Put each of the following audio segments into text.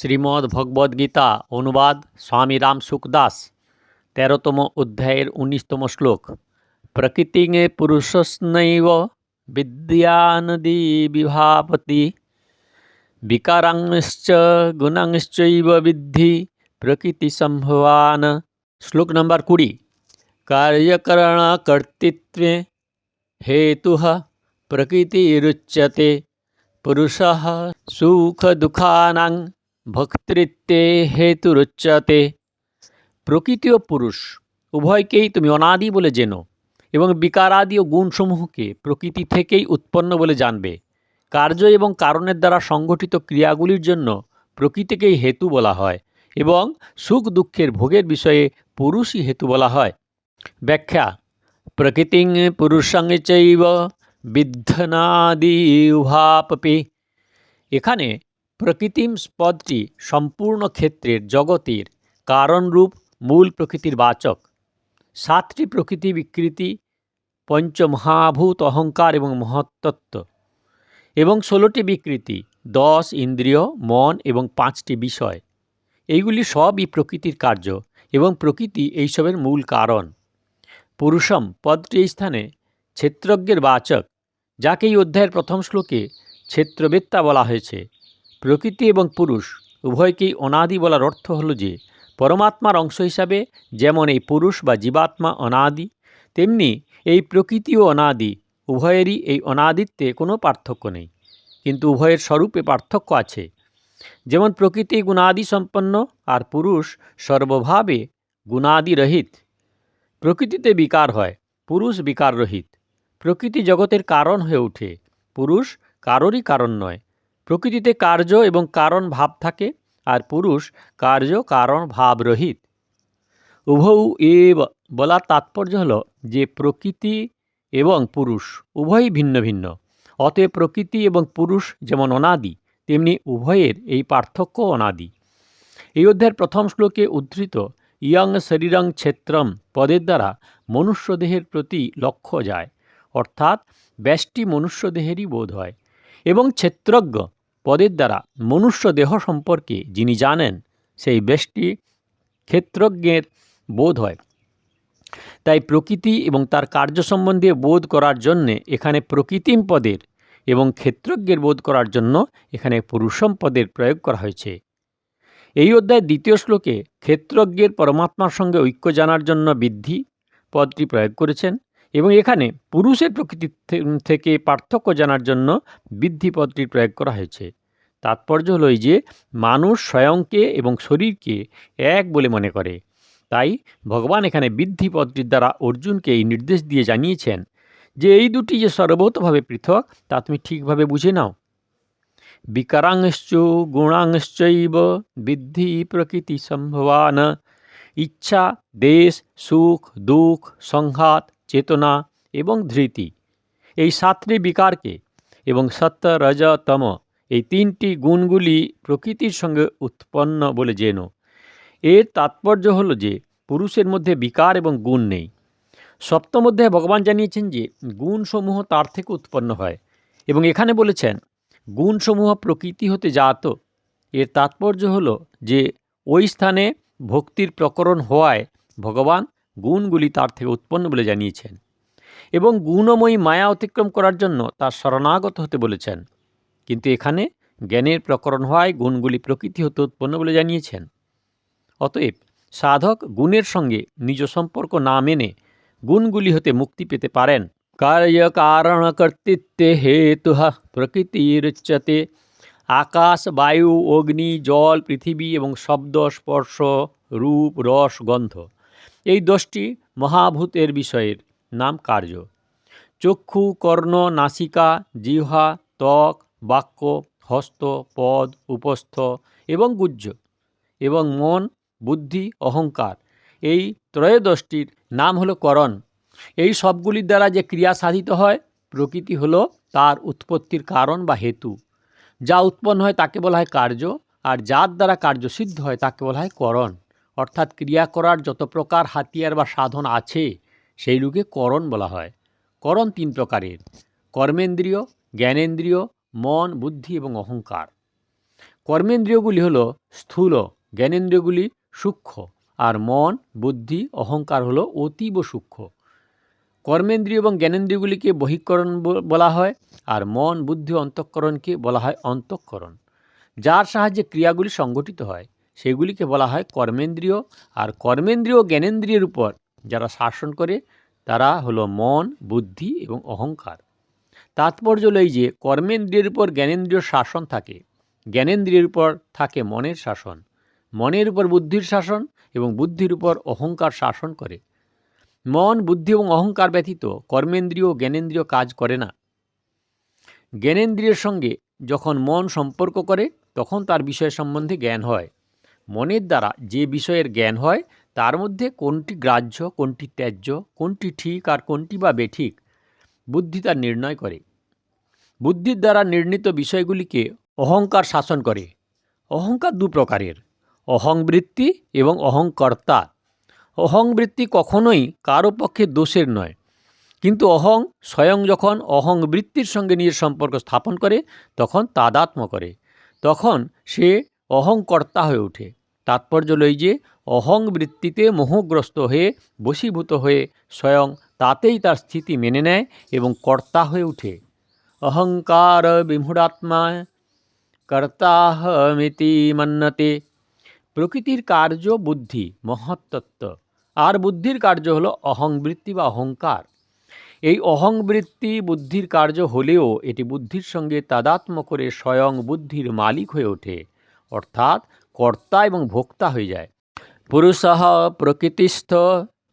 শ্রীমদ্ ভগবদ্গীতা অনুবাদ স্বামী রাম সুখদাস তেরোতম অধ্যায়ের উনিশতম শ্লোক প্রকৃতিং পুরুষস্নৈব বিদ্যানদি বিভাপতি বিকারাংশ্চ গুণাংশ্চৈব বিদ্ধি প্রকৃতি সম্ভবান শ্লোক নম্বর কুড়ি कार्यकरणकर्तृत्वे हेतुः प्रकृतिरुच्यते पुरुषः সুখদুঃখানাং ভক্তৃত্বে হেতুরুচ্যতে প্রকৃতি ও পুরুষ, উভয়কেই তুমি অনাদি বলে জেনো এবং বিকারাদি ও গুণসমূহকে প্রকৃতি থেকেই উৎপন্ন বলে জানবে। কার্য এবং কারণের দ্বারা সংগঠিত ক্রিয়াগুলির জন্য প্রকৃতিকেই হেতু বলা হয় এবং সুখ দুঃখের ভোগের বিষয়ে পুরুষই হেতু বলা হয়। ব্যাখ্যা, প্রকৃতিং পুরুষং চৈব বিদ্ধনাদি উভাপপি। এখানে প্রকৃতিম পদটি সম্পূর্ণ ক্ষেত্রের জগতের কারণরূপ মূল প্রকৃতির বাচক। সাতটি প্রকৃতি বিকৃতি, পঞ্চমহাভূত অহংকার এবং মহত্তত্ত্ব এবং ষোলোটি বিকৃতি, দশ ইন্দ্রিয়, মন এবং পাঁচটি বিষয়। এইগুলি সবই প্রকৃতির কার্য এবং প্রকৃতি এইসবের মূল কারণ। পুরুষম পদটি এই স্থানে ক্ষেত্রজ্ঞের বাচক, যাকে এই অধ্যায়ের প্রথম শ্লোকে ক্ষেত্রবেত্তা বলা হয়েছে। প্রকৃতি এবং পুরুষ উভয়কেই অনাদি বলার অর্থ হলো যে, পরমাত্মার অংশ হিসাবে যেমন এই পুরুষ বা জীবাত্মা অনাদি, তেমনি এই প্রকৃতিও অনাদি, উভয়েরই এই অনাদিত্বে কোনো পার্থক্য নেই। কিন্তু উভয়ের স্বরূপে পার্থক্য আছে। যেমন প্রকৃতি গুণাদি সম্পন্ন আর পুরুষ সর্বভাবে গুণাদি রহিত প্রকৃতিতে বিকার হয়, পুরুষ বিকার রহিত প্রকৃতি জগতের কারণ হয়ে ওঠে, পুরুষ কারোরই কারণ নয়। প্রকৃতিতে কার্য এবং কারণ ভাব থাকে, আর পুরুষ কার্য, কারণ, ভাব রহিত। উভৌ এব বলার তাৎপর্য হল যে প্রকৃতি এবং পুরুষ উভয়ই ভিন্ন ভিন্ন। অতএব প্রকৃতি এবং পুরুষ যেমন অনাদি, তেমনি উভয়ের এই পার্থক্য অনাদি। এই অধ্যায়ের প্রথম শ্লোকে উদ্ধৃত, ইয়ং শরীরং ক্ষেত্রম পদের দ্বারা মনুষ্যদেহের প্রতি লক্ষ্য যায়, অর্থাৎ ব্যষ্টি মনুষ্যদেহেরই বোধ হয়। এবং ক্ষেত্রজ্ঞ পদের দ্বারা মনুষ্য দেহ সম্পর্কে যিনি জানেন, সেই ব্যষ্টি ক্ষেত্রজ্ঞের বোধ হয়। তাই প্রকৃতি এবং তার কার্য সম্বন্ধে বোধ করার জন্যে এখানে প্রকৃতিম পদের এবং ক্ষেত্রজ্ঞের বোধ করার জন্য এখানে পুরুষম পদের প্রয়োগ করা হয়েছে। এই অধ্যায়ের দ্বিতীয় শ্লোকে ক্ষেত্রজ্ঞের পরমাত্মার সঙ্গে ঐক্য জানার জন্য বৃদ্ধি পদটি প্রয়োগ করেছেন। এবং এখানে পুরুষের প্রকৃতি থেকে পার্থক্য জানার জন্য বৃদ্ধি পদটির প্রয়োগ করা হয়েছে। তাৎপর্য হলো এই যে, মানুষ স্বয়ংকে এবং শরীরকে এক বলে মনে করে। তাই ভগবান এখানে বৃদ্ধি পদটির দ্বারা অর্জুনকে এই নির্দেশ দিয়ে জানিয়েছেন যে, এই দুটি যে সর্বতভাবে পৃথক, তা তুমি ঠিকভাবে বুঝে নাও। বিকারাংশ্চ গুণাংশ্চৈব বৃদ্ধি প্রকৃতি সম্ভবান। ইচ্ছা, দেশ, সুখ, দুঃখ, সংঘাত চেতনা এবং ধৃতি। এই সাতটি বিকারকে এবং সত্য, রজ, তম, এই তিনটি গুণগুলি প্রকৃতির সঙ্গে উৎপন্ন বলে যেন এর তাৎপর্য হলো যে, পুরুষের মধ্যে বিকার এবং গুণ নেই। সপ্তম অধ্যায়ে ভগবান জানিয়েছেন যে, গুণসমূহ তার থেকে উৎপন্ন হয় এবং এখানে বলেছেন, গুণসমূহ প্রকৃতি হতে জাত। এর তাৎপর্য হলো যে, ওই স্থানে ভক্তির প্রকরণ হওয়ায় ভগবান গুণগুলি তার থেকে উৎপন্ন বলে জানিয়েছেন এবং গুণময়ী মায়া অতিক্রম করার জন্য তার শরণাগত হতে বলেছেন। কিন্তু এখানে জ্ঞানের প্রকরণ হওয়ায় গুণগুলি প্রকৃতি হতে উৎপন্ন বলে জানিয়েছেন। অতএব সাধক গুণের সঙ্গে নিজ সম্পর্ক না মেনে গুণগুলি হতে মুক্তি পেতে পারেন। কার্য কারণ কর্তৃত্বে হেতু প্রকৃতিরুচ্যতে আকাশ, বায়ু, অগ্নি, জল, পৃথিবী এবং শব্দ, স্পর্শ, রূপ, রস, গন্ধ। এই দশটি মহাভূতের বিষয়ের নাম কার্য। চক্ষু, কর্ণ, নাসিকা, জিহ্বা, ত্বক, বাক্য, হস্ত, পদ, উপস্থ এবং গুজ্জ এবং মন, বুদ্ধি, অহংকার। এই ত্রয়োদশটির নাম হলো করণ। এই সবগুলির দ্বারা যে ক্রিয়া সাধিত হয়, প্রকৃতি হলো তার উৎপত্তির কারণ বা হেতু। যা উৎপন্ন হয় তাকে বলা হয় কার্য আর যার দ্বারা কার্য সিদ্ধ হয় তাকে বলা হয় করণ। অর্থাৎ ক্রিয়া করার যত প্রকার হাতিয়ার বা সাধন আছে সেইগুলোকে করণ বলা হয়। করণ তিন প্রকারের, কর্মেন্দ্রিয়, জ্ঞানেন্দ্রিয়, মন, বুদ্ধি এবং অহংকার। কর্মেন্দ্রিয়গুলি হল স্থূল, জ্ঞানেন্দ্রিয়গুলি সূক্ষ্ম, আর মন, বুদ্ধি, অহংকার হলো অতীব সূক্ষ্ম। কর্মেন্দ্রীয় এবং জ্ঞানেন্দ্রিয়গুলিকে বহিঃকরণ বলা হয়, আর মন, বুদ্ধি, অন্তঃকরণকে বলা হয় অন্তঃকরণ, যার সাহায্যে ক্রিয়াগুলি সংগঠিত হয়। সেগুলিকে বলা হয় কর্মেন্দ্রিয় আর কর্মেন্দ্রীয় জ্ঞানেন্দ্রিয়ের উপর যারা শাসন করে, তারা হলো মন, বুদ্ধি এবং অহংকার। তাৎপর্য হলো এই যে, কর্মেন্দ্রিয়ের উপর জ্ঞানেন্দ্রিয় শাসন থাকে। জ্ঞানেন্দ্রিয়ের উপর থাকে মনের শাসন। মনের উপর বুদ্ধির শাসন এবং বুদ্ধির উপর অহংকার শাসন করে। মন, বুদ্ধি এবং অহংকার ব্যতীত কর্মেন্দ্রীয় জ্ঞানেন্দ্রিয় কাজ করে না। জ্ঞানেন্দ্রিয়ের সঙ্গে যখন মন সম্পর্ক করে, তখন তার বিষয় সম্বন্ধে জ্ঞান হয়। মনের দ্বারা যে বিষয়ের জ্ঞান হয়, তার মধ্যে কোনটি গ্রাহ্য, কোনটি ত্যায্য, কোনটি ঠিক আর কোনটি বা বেঠিক, বুদ্ধি তার নির্ণয় করে। বুদ্ধির দ্বারা নির্ণীত বিষয়গুলিকে অহংকার শাসন করে। অহংকার দু প্রকারের অহংবৃত্তি এবং অহংকর্তা অহংবৃত্তি কখনোই কারও পক্ষে দোষের নয়, কিন্তু অহং স্বয়ং যখন অহং বৃত্তির সঙ্গে নিজের সম্পর্ক স্থাপন করে, তখন তাদাত্ম করে। তখন সে অহংকর্তা হয়ে ওঠে। তাৎপর্য লই যে অহং বৃত্তিতে মোহগ্রস্ত হয়ে বশীভূত হয়ে স্বয়ং তাতেই তার স্থিতি মেনে নেয় এবং কর্তা হয়ে ওঠে অহংকার বিমূঢ়াত্মা কর্তাহমিতি মন্যতে প্রকৃতির কার্য বুদ্ধি মহত্তত্ত্ব আর বুদ্ধির কার্য হলো অহংবৃত্তি বা অহংকার। এই অহংবৃত্তি বুদ্ধির কার্য হলেও এটি বুদ্ধির সঙ্গে তাদাত্ম করে স্বয়ং বুদ্ধির মালিক হয়ে ওঠে। অর্থাৎ কর্তা এবং ভোক্তা হয়ে যায়। পুরুষ প্রকৃতিস্থ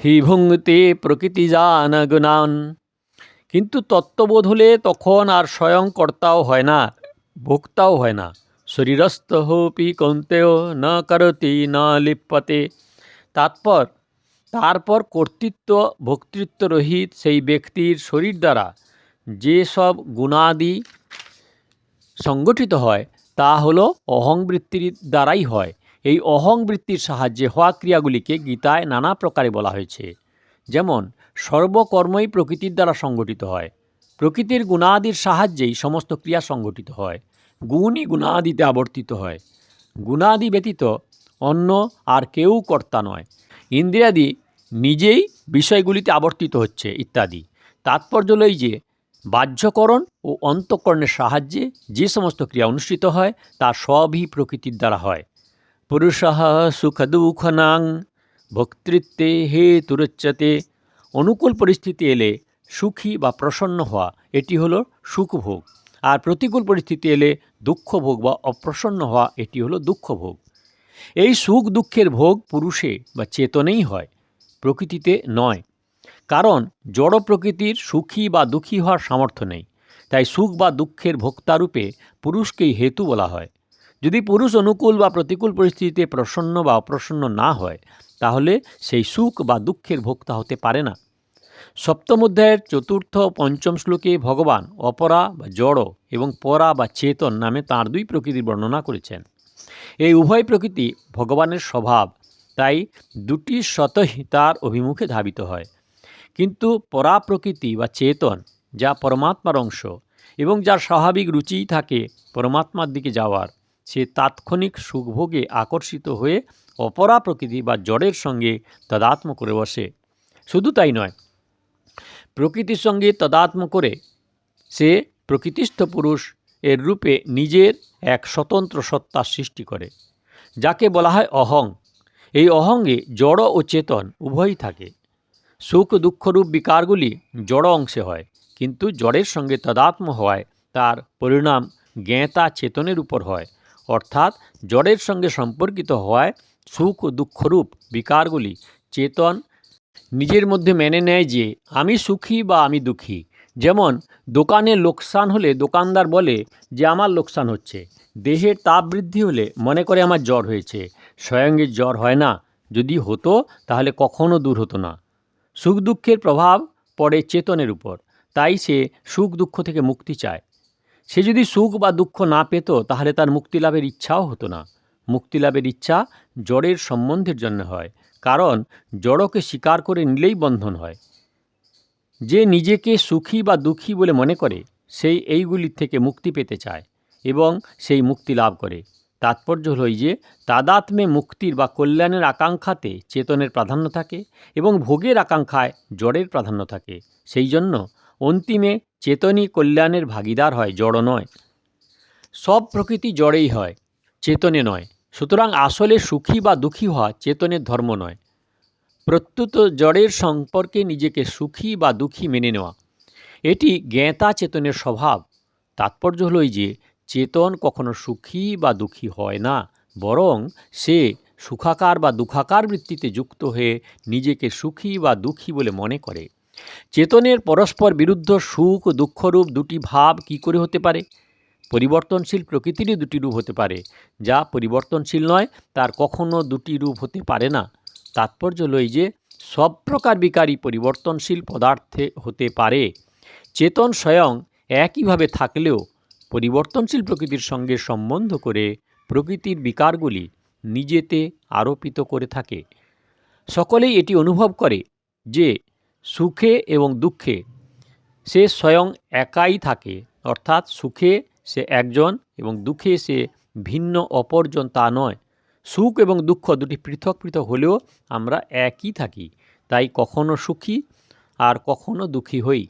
হি ভুঙ্গতে প্রকৃতিজান গুণান কিন্তু তত্ত্ববোধ হলে তখন আর স্বয়ং কর্তাও হয় না, ভোক্তাও হয় না। শরীরস্থ হোপি কন্তেয় ন করতি ন লিপ্যতে তাৎপর, তারপর কর্তৃত্ব, ভোক্তৃত্ব রহিত সেই ব্যক্তির শরীর দ্বারা যেসব গুণাদি সংগঠিত হয় তা হলো অহংবৃত্তির দ্বারাই হয়। এই অহংবৃত্তির সাহায্যে হওয়া ক্রিয়াগুলিকে গীতায় নানা প্রকারে বলা হয়েছে। যেমন, সর্বকর্মই প্রকৃতির দ্বারা সংগঠিত হয়। প্রকৃতির গুণাদির সাহায্যেই সমস্ত ক্রিয়া সংগঠিত হয়। গুণই গুণাদিতে আবর্তিত হয়। গুণাদি ব্যতীত অন্য আর কেউ কর্তা নয়। ইন্দ্রিয়াদি নিজেই বিষয়গুলিতে আবর্তিত হচ্ছে ইত্যাদি। তাৎপর্য লই যে বাহ্যকরণ ও অন্তঃকরণের সাহায্যে যে সমস্ত ক্রিয়া অনুষ্ঠিত হয়, তা সবই প্রকৃতির দ্বারা হয়। পুরুষ সুখ দুঃখনাং ভক্তৃত্বে হে তুরচ্যতে। অনুকূল পরিস্থিতি এলে সুখী বা প্রসন্ন হওয়া, এটি হলো সুখভোগ। আর প্রতিকূল পরিস্থিতি এলে দুঃখভোগ বা অপ্রসন্ন হওয়া, এটি হলো দুঃখভোগ। এই সুখ দুঃখের ভোগ পুরুষে বা চেতনেই হয়, প্রকৃতিতে নয়। কারণ জড় প্রকৃতির সুখী বা দুঃখী হওয়ার সামর্থ্য নেই। তাই সুখ বা দুঃখের ভোক্তারূপে পুরুষকেই হেতু বলা হয়। যদি পুরুষ অনুকূল বা প্রতিকূল পরিস্থিতিতে প্রসন্ন বা অপ্রসন্ন না হয়, তাহলে সেই সুখ বা দুঃখের ভোক্তা হতে পারে না। সপ্তম অধ্যায়ের চতুর্থ পঞ্চম শ্লোকে ভগবান অপরা বা জড় এবং পরা বা চেতন নামে তাঁর দুই প্রকৃতির বর্ণনা করেছেন। এই উভয় প্রকৃতি ভগবানের স্বভাব, তাই দুটি স্বতই তার অভিমুখে ধাবিত হয়। কিন্তু পরা প্রকৃতি বা চেতন, যা পরমাত্মার অংশ এবং যার স্বাভাবিক রুচিই থাকে পরমাত্মার দিকে যাওয়ার, সে তাৎক্ষণিক সুখভোগে আকর্ষিত হয়ে অপরা প্রকৃতি বা জড়ের সঙ্গে তদাত্ম করে বসে। শুধু তাই নয়, প্রকৃতির সঙ্গে তদাত্ম করে সে প্রকৃতিস্থ পুরুষ এর রূপে নিজের এক স্বতন্ত্র সত্তার সৃষ্টি করে, যাকে বলা হয় অহং। এই অহঙ্গে জড় ও চেতন উভয়ই থাকে। সুখ দুঃখরূপ বিকারগুলি জড় অংশে হয়, কিন্তু জড়ের সঙ্গে তদাত্ম হওয়ায় তার পরিণাম জ্ঞাতা চেতনের উপর হয়। অর্থাৎ জড়ের সঙ্গে সম্পর্কিত হওয়ায় সুখ ও দুঃখরূপ বিকারগুলি চেতন নিজের মধ্যে মেনে নেয় যে, আমি সুখী বা আমি দুঃখী। যেমন, দোকানে লোকসান হলে দোকানদার বলে যে, আমার লোকসান হচ্ছে। দেহের তাপ বৃদ্ধি হলে মনে করে, আমার জ্বর হয়েছে। স্বয়ংয়ের জ্বর হয় না। যদি হতো, তাহলে কখনো দূর হতো না। সুখ দুঃখের প্রভাব পড়ে চেতনের উপর, তাই সে সুখ দুঃখ থেকে মুক্তি চায়। সে যদি সুখ বা দুঃখ না পেত, তাহলে তার মুক্তি লাভের ইচ্ছাও হতো না। মুক্তি লাভের ইচ্ছা জড়ের সম্বন্ধের জন্য হয়, কারণ জড়কে স্বীকার করে নিলেই বন্ধন হয়। যে নিজেকে সুখী বা দুঃখী বলে মনে করে সেই এইগুলির থেকে মুক্তি পেতে চায় এবং সেই মুক্তি লাভ করে। তাৎপর্য হল যে তাদাত্মে মুক্তির বা কল্যাণের আকাঙ্ক্ষাতে চেতনের প্রাধান্য থাকে এবং ভোগের আকাঙ্ক্ষায় জড়ের প্রাধান্য থাকে। সেই জন্য অন্তিমে চেতনই কল্যাণের ভাগিদার হয় জড় নয়। সব প্রকৃতি জড়েই হয়, চেতনে নয়। সুতরাং আসলে সুখী বা দুঃখী হওয়া চেতনের ধর্ম নয়। প্রত্যুত জড়ের সম্পর্কে নিজেকে সুখী বা দুঃখী মেনে নেওয়া। এটি জ্ঞাতা চেতনের স্বভাব। তাৎপর্য হলো এই যে চেতন কখনো সুখী বা দুঃখী হয় না, বরং সে সুখাকার বা দুঃখাকার বৃত্তিতে যুক্ত হয়ে নিজেকে সুখী বা দুঃখী বলে মনে করে। চেতনের পরস্পর বিরুদ্ধ সুখ, দুঃখরূপ দুটি ভাব কি করে হতে পারে? পরিবর্তনশীল প্রকৃতিরই দুটি রূপ হতে পারে, যা পরিবর্তনশীল নয়, তার কখনো দুটি রূপ হতে পারে না। তাৎপর্য হলো এই যে, সব প্রকার বিকারী পরিবর্তনশীল পদার্থে হতে পারে। চেতন স্বয়ং একইভাবে থাকলেও পরিবর্তনশীল প্রকৃতির সঙ্গে সম্বন্ধ করে প্রকৃতির বিকারগুলি নিজেতে আরোপিত করে থাকে। সকলেই এটি অনুভব করে যে সুখে এবং দুঃখে সে স্বয়ং একাই থাকে, অর্থাৎ সুখে সে একজন এবং দুঃখে সে ভিন্ন অপরজন তা নয়। সুখ এবং দুঃখ দুটি পৃথক পৃথক হলেও আমরা একই থাকি, তাই কখনো সুখী আর কখনো দুঃখী হই।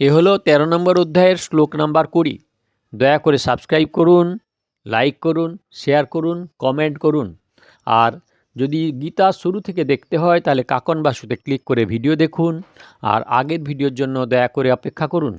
এ হলো তেরো নম্বর অধ্যায়ের শ্লোক নাম্বার কুড়ি। দয়া করে সাবস্ক্রাইব করুন, লাইক করুন, শেয়ার করুন, কমেন্ট করুন। আর যদি গীতা শুরু থেকে দেখতে হয়, তাহলে কাকন বাসুতে ক্লিক করে ভিডিও দেখুন। আর আগের ভিডিওর জন্য দয়া করে অপেক্ষা করুন।